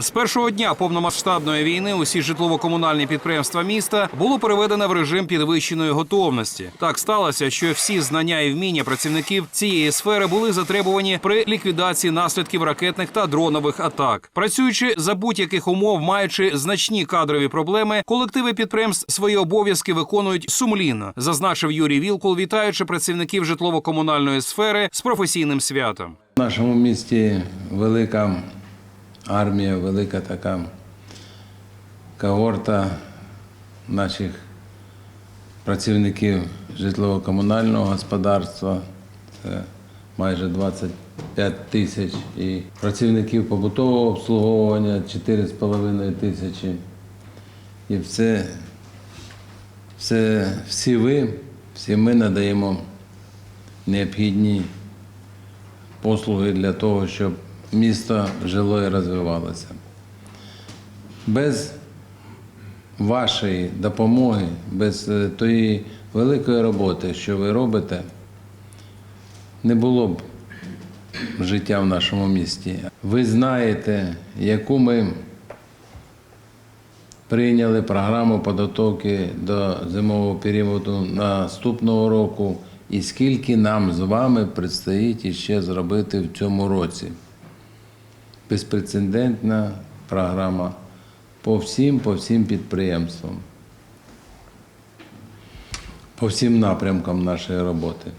З першого дня повномасштабної війни усі житлово-комунальні підприємства міста було переведено в режим підвищеної готовності. Так сталося, що всі знання і вміння працівників цієї сфери були затребувані при ліквідації наслідків ракетних та дронових атак. Працюючи за будь-яких умов, маючи значні кадрові проблеми, колективи підприємств свої обов'язки виконують сумлінно, зазначив Юрій Вілкул, вітаючи працівників житлово-комунальної сфери з професійним святом. В нашому місті велика армія, велика така когорта наших працівників житлово-комунального господарства. Це майже 25 тисяч і працівників побутового обслуговування 4,5 тисячі. І все, все, всі ви, всі ми надаємо необхідні послуги для того, щоб місто жило і розвивалося. Без вашої допомоги, без е, тої великої роботи, що ви робите, не було б життя в нашому місті. Ви знаєте, яку ми прийняли програму підготовки до зимового періоду наступного року, і скільки нам з вами предстоїть іще зробити в цьому році. Безпрецедентна програма по всім, по всім підприємствам, по всім напрямкам нашої роботи.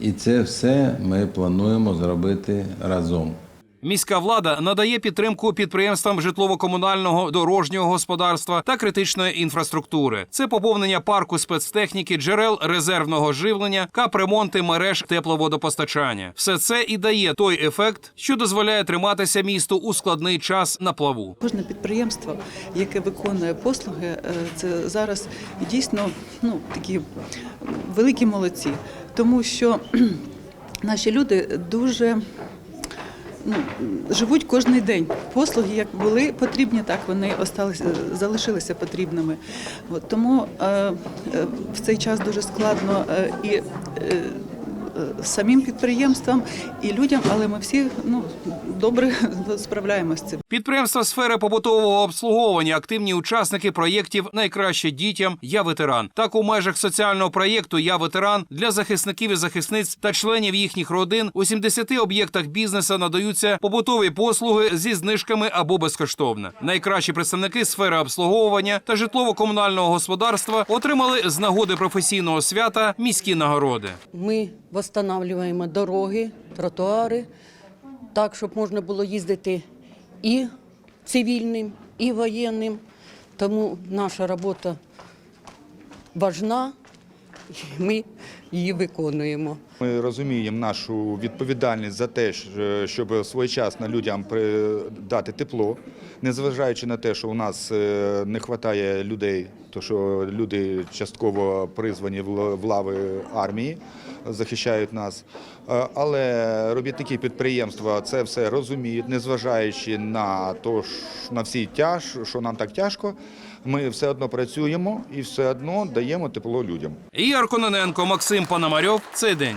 І це все ми плануємо зробити разом. Міська влада надає підтримку підприємствам житлово-комунального дорожнього господарства та критичної інфраструктури. Це поповнення парку спецтехніки, джерел резервного живлення, капремонти мереж тепловодопостачання. Все це і дає той ефект, що дозволяє триматися місту у складний час на плаву. Кожне підприємство, яке виконує послуги, е, це зараз дійсно ну, такі великі молодці, тому що наші люди дуже ну, живуть кожен день. Послуги як були потрібні, так вони осталися, залишилися потрібними. От, тому е, е, в цей час дуже складно е, і. Е, е, Самим підприємствам і людям, але ми всі ну добре справляємося з цим. Підприємства сфери побутового обслуговування, активні учасники проєктів Найкраще дітям Я ветеран. Так у межах соціального проєкту Я ветеран для захисників і захисниць та членів їхніх родин у 70 об'єктах бізнесу надаються побутові послуги зі знижками або безкоштовно. Найкращі представники сфери обслуговування та житлово-комунального господарства отримали з нагоди професійного свята міські нагороди. Ми восстанавливаємо дороги, тротуари, так, щоб можна було їздити і цивільним, і воєнним. Тому наша робота важна, і ми її виконуємо. Ми розуміємо нашу відповідальність за те, щоб своєчасно людям дати тепло, незважаючи на те, що у нас е, не вистачає людей, то що люди частково призвані в лави армії, захищають нас. Е, Але робітники підприємства це все розуміють, незважаючи на то, на всі тяж, що нам так тяжко. Ми все одно працюємо і все одно даємо тепло людям. Ігор Кононенко, Максим Пономарьов. Цей день.